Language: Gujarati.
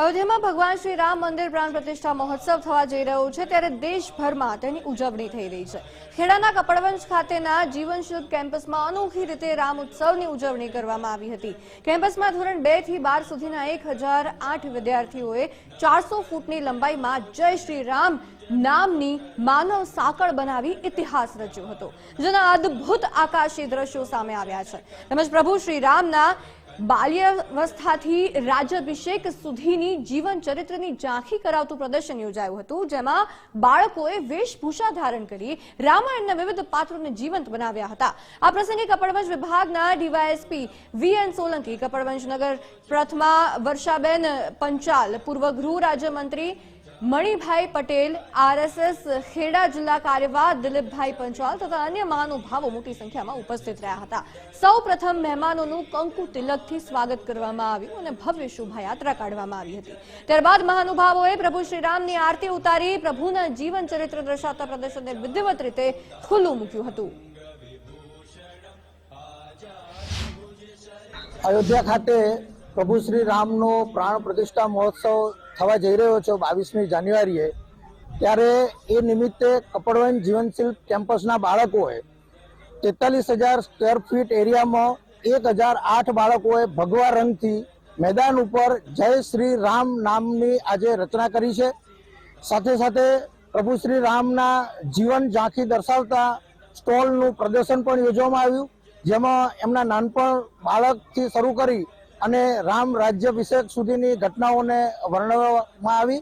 અયોધ્યામાં ભગવાન શ્રી રામ મંદિર પ્રાણ પ્રતિષ્ઠા મહોત્સવ થવા જઈ રહ્યો છે ત્યારે દેશભરમાં તેની ઉજવણી થઈ રહી છે. ખેડાના કપડવંશ ખાતેના જીવનશુદ્ધ કેમ્પસમાં અનોખી રીતે રામ ઉત્સવની ઉજવણી કરવામાં આવી હતી. કેમ્પસમાં ધોરણ બેથી બાર સુધીના એક વિદ્યાર્થીઓએ ચારસો ફૂટની લંબાઈમાં જય શ્રી રામ નામની માનવ સાંકળ બનાવી ઇતિહાસ રચ્યો હતો, જેના અદ્ભુત આકાશી દ્રશ્યો સામે આવ્યા છે. તેમજ પ્રભુ શ્રી રામના બાલ્યાવસ્થાથી રાજ્યાભિષેક સુધીની જીવન ચરિત્રની ઝાંખી કરાવતું પ્રદર્શન યોજાયું હતું, જેમાં બાળકોએ વેશભૂષા ધારણ કરી રામાયણના વિવિધ પાત્રોને જીવંત બનાવ્યા હતા. આ પ્રસંગે કપડવંજ વિભાગના DYSP V N Solanki, Kapadvanj નગર પ્રથમા વર્ષાબેન પંચાલ, પૂર્વ ગૃહ રાજ્યમંત્રી મણિભાઈ પટેલ, આરએસએસ, ખેડા જિલ્લા કાર્યવાહ, દિલીપભાઈ પંચાલ તથા અન્ય મહાનુભાવો મોટી સંખ્યામાં ઉપસ્થિત રહ્યા હતા. સૌ પ્રથમ મહેમાનોનું કંકુ તિલકથી સ્વાગત કરવામાં આવ્યું અને ભવ્ય શોભાયાત્રા કાઢવામાં આવી હતી. ત્યારબાદ મહાનુભાવોએ પ્રભુ શ્રીરામની આરતી ઉતારી, પ્રભુના જીવન ચરિત્ર દર્શાવતા પ્રદર્શનને વિધિવત રીતે ખુલ્લું મૂક્યું હતું. અયોધ્યા ખાતે પ્રભુ શ્રી રામનો પ્રાણ પ્રતિષ્ઠા મહોત્સવ થવા જઈ રહ્યો છે બાવીસમી જાન્યુઆરીએ, ત્યારે એ નિમિત્તે કપડવંજ જીવનશીલ કેમ્પસના બાળકોએ તેતાલીસ હજાર સ્ક્વેર ફીટ એરિયામાં એક હજાર આઠ બાળકોએ ભગવા રંગથી મેદાન ઉપર જય શ્રી રામ નામની આજે રચના કરી છે. સાથે સાથે પ્રભુ શ્રી રામના જીવન ઝાંખી દર્શાવતા સ્ટોલનું પ્રદર્શન પણ યોજવામાં આવ્યું, જેમાં એમના નાનપણ બાળકથી શરૂ કરી અને રામ રાજ્યાભિષેક સુધીની ઘટનાઓને વર્ણવવામાં આવી.